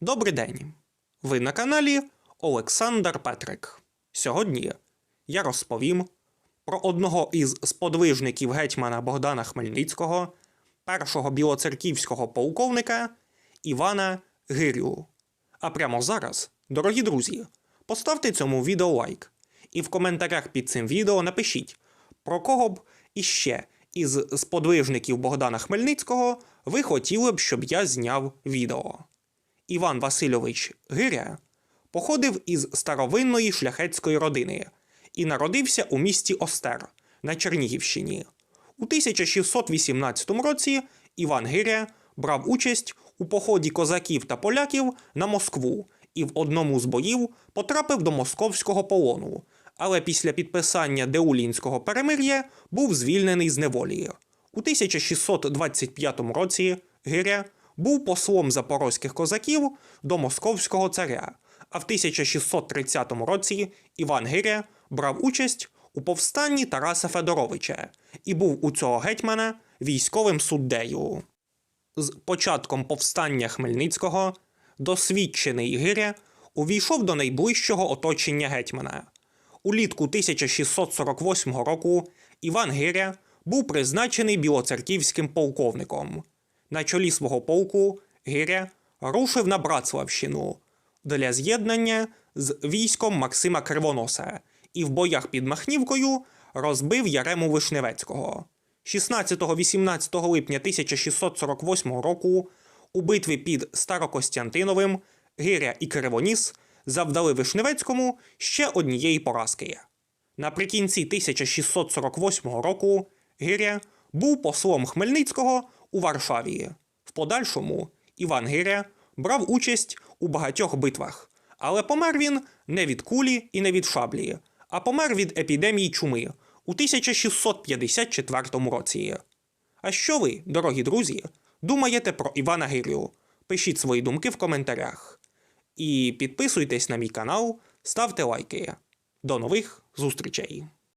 Добрий день! Ви на каналі Олександр Петрик. Сьогодні я розповім про одного із сподвижників гетьмана Богдана Хмельницького, першого білоцерківського полковника Івана Гирю. А прямо зараз, дорогі друзі, поставте цьому відео лайк і в коментарях під цим відео напишіть, про кого б іще із сподвижників Богдана Хмельницького ви хотіли б, щоб я зняв відео. Іван Васильович Гиря походив із старовинної шляхетської родини і народився у місті Остер на Чернігівщині. У 1618 році Іван Гиря брав участь у поході козаків та поляків на Москву і в одному з боїв потрапив до московського полону, але після підписання Деулінського перемир'я був звільнений з неволі. У 1625 році Гиря був послом запорозьких козаків до московського царя, а в 1630 році Іван Гиря брав участь у повстанні Тараса Федоровича і був у цього гетьмана військовим суддею. З початком повстання Хмельницького досвідчений Гиря увійшов до найближчого оточення гетьмана. Улітку 1648 року Іван Гиря був призначений білоцерківським полковником. На чолі свого полку Гиря рушив на Братславщину для з'єднання з військом Максима Кривоноса і в боях під Махнівкою розбив Ярему Вишневецького. 16-18 липня 1648 року у битві під Старокостянтиновим Гиря і Кривоніс завдали Вишневецькому ще однієї поразки. Наприкінці 1648 року Гиря був послом Хмельницького у Варшаві. В подальшому Іван Гиря брав участь у багатьох битвах, але помер він не від кулі і не від шаблі, а помер від епідемії чуми у 1654 році. А що ви, дорогі друзі, думаєте про Івана Гирю? Пишіть свої думки в коментарях. І підписуйтесь на мій канал, ставте лайки. До нових зустрічей!